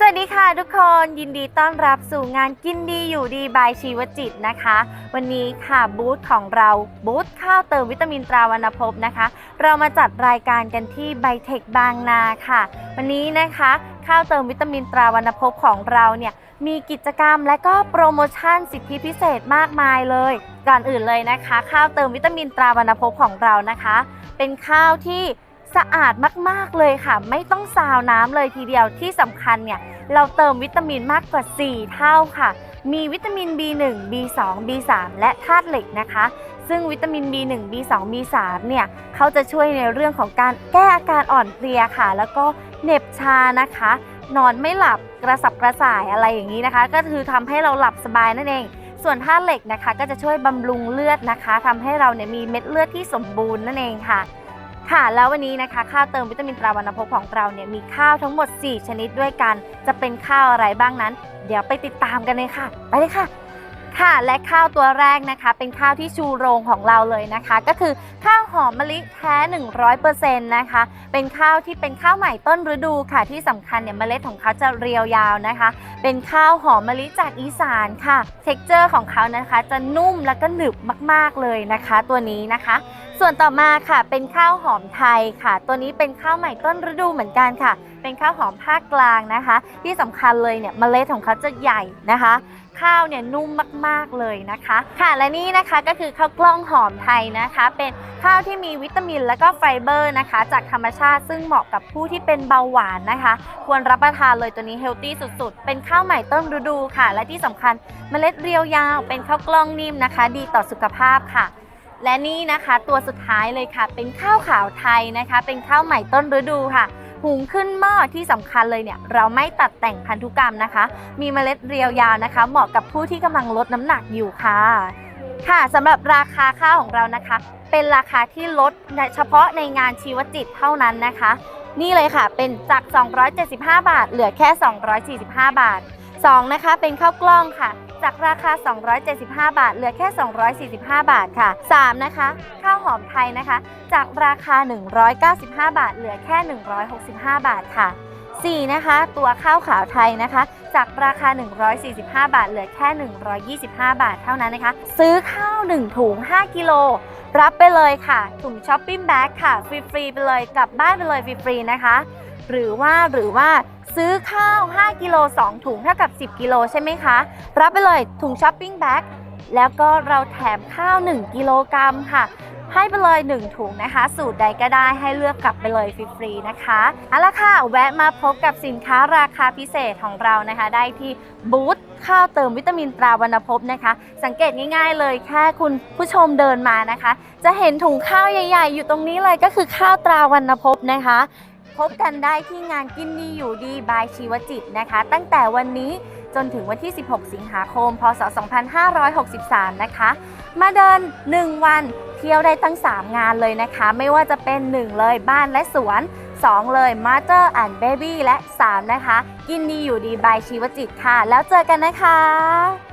สวัสดีค่ะทุกคนยินดีต้อนรับสู่งานกินดีอยู่ดีบายชีวจิตนะคะ วันนี้ค่ะบูธของเราบูธข้าวเติมวิตามินตราวันภพนะคะ เรามาจัดรายการกันที่ไบเทคบางนาค่ะ วันนี้นะคะ ข้าวเติมวิตามินตราวันภพของเราเนี่ยมีกิจกรรมและก็โปรโมชั่นสิทธิพิเศษมากมายเลยก่อนอื่นเลยนะคะ ข้าวเติมวิตามินตราวันภพของเรานะคะ เป็นข้าวที่ สะอาดมากๆเลยค่ะ ไม่ต้องซาวน้ำเลยทีเดียวที่สำคัญเนี่ยเราเติมวิตามินมากกว่า 4 เท่าค่ะ มีวิตามิน B1 B2 B3 และธาตุเหล็กนะคะ ซึ่งวิตามิน B1 B2 B3 เนี่ยเขาจะช่วยในเรื่องของการแก้อาการอ่อนเพลียค่ะ แล้วก็เหน็บชานะคะ นอนไม่หลับกระสับกระส่ายอะไรอย่างนี้นะคะ ก็คือทำให้เราหลับสบายนั่นเองส่วนธาตุเหล็กนะคะก็จะช่วยบำรุงเลือดนะคะทำให้เราเนี่ยมีเม็ดเลือดที่สมบูรณ์นั่นเองค่ะ ค่ะแล้ววันนี้นะคะข้าวเติมวิตามินตราวันภพของเราเนี่ยมีข้าวทั้งหมด 4 ชนิดด้วยกัน จะเป็นข้าวอะไรบ้างนั้น เดี๋ยวไปติดตามกันเลยค่ะ ไปเลยค่ะ ค่ะและข้าวตัวแรกนะคะ เป็นข้าวที่ชูโรงของเราเลยนะคะ ก็คือข้าวหอมมะลิแท้ 100%นะคะ เป็นข้าวที่เป็นข้าวใหม่ต้นฤดูค่ะ ที่สำคัญเนี่ยเมล็ดของเขาจะเรียวยาวนะคะ เป็นข้าวหอมมะลิจากอีสานค่ะเท็กเจอร์ของเขานะคะ จะนุ่มแล้วก็หนึบมากๆเลยนะคะ ตัวนี้นะคะ ส่วนต่อมาค่ะเป็นข้าวหอมไทยค่ะ ตัวนี้เป็นข้าวใหม่ต้นฤดูเหมือนกันค่ะ เป็นข้าวหอมภาคกลางนะคะ ที่สำคัญเลยเนี่ยเมล็ดของเขาจะใหญ่นะคะ ข้าวเนี่ยนุ่มมากๆเลยนะคะ ค่ะและนี่นะคะก็คือข้าวกล้องหอมไทยนะคะ เป็นข้าวที่มีวิตามินและก็ไฟเบอร์นะคะ จากธรรมชาติซึ่งเหมาะกับผู้ที่เป็นเบาหวานนะคะ ควรรับประทานเลยตัวนี้เฮลตี้สุดๆ เป็นข้าวใหม่ต้นฤดูค่ะ และที่สำคัญเมล็ดเรียวยาว เป็นข้าวกล้องนิ่มนะคะ ดีต่อสุขภาพค่ะ และนี่นะคะตัวสุดท้ายเลยค่ะ เป็นข้าวขาวไทยนะคะ เป็นข้าวใหม่ต้นฤดูค่ะหุงขึ้นหม้อที่สำคัญเลยเนี่ย เราไม่ตัดแต่งพันธุกรรมนะคะ มีเมล็ดเรียวยาวนะคะ เหมาะกับผู้ที่กำลังลดน้ำหนักอยู่ค่ะ ค่ะสำหรับราคาข้าวของเรานะคะ เป็นราคาที่ลดเฉพาะในงานชีวจิตเท่านั้นนะคะ นี่เลยค่ะเป็นจาก 275 บาท เหลือแค่ 245 บาท2นะคะเป็นข้าวกล้องค่ะ จากราคา 275 บาท เหลือแค่ 245 บาทค่ะ 3 นะคะ ข้าวหอมไทยนะคะ จากราคา 195 บาท เหลือแค่ 165 บาทค่ะ 4 นะคะ ตัวข้าวขาวไทยนะคะ จากราคา 145 บาท เหลือแค่ 125 บาทเท่านั้นนะคะ ซื้อข้าว 1 ถุง 5 กิโล รับไปเลยค่ะ ถุงช้อปปิ้งแบ็กค่ะ ฟรี ๆ ไปเลย กลับบ้านไปเลยฟรี ๆ นะคะ หรือว่าหรือว่าซื้อข้าว 5 กิโล 2 ถุงเท่ากับ 10 กิโลใช่ไหมคะ รับไปเลยถุงช้อปปิ้งแบ็ก แล้วก็เราแถมข้าว 1 กิโลกรัมค่ะ ให้ไปเลย 1 ถุงนะคะ สูตรใดก็ได้ให้เลือกกลับไปเลยฟรีๆนะคะเอาละค่ะ แวะมาพบกับสินค้าราคาพิเศษของเรานะคะ ได้ที่บูธข้าวเติมวิตามินตราวันภพนะคะ สังเกตง่ายๆเลยแค่คุณผู้ชมเดินมานะคะ จะเห็นถุงข้าวใหญ่ ๆ อยู่ตรงนี้เลยก็คือข้าวตราวันภพนะคะ พบกันได้ที่งานกินดีอยู่ดีบายชีวจิตนะคะ ตั้งแต่วันนี้ จนถึงวันที่ 16 สิงหาคม พศ 2563 นะคะ มาเดิน 1 วันเที่ยวได้ตั้ง 3 งานเลยนะคะ ไม่ว่าจะเป็น 1 เลยบ้านและสวน 2 เลย Mother and Baby และ 3 นะคะ กินดีอยู่ดีบายชีวจิตค่ะ แล้วเจอกันนะคะ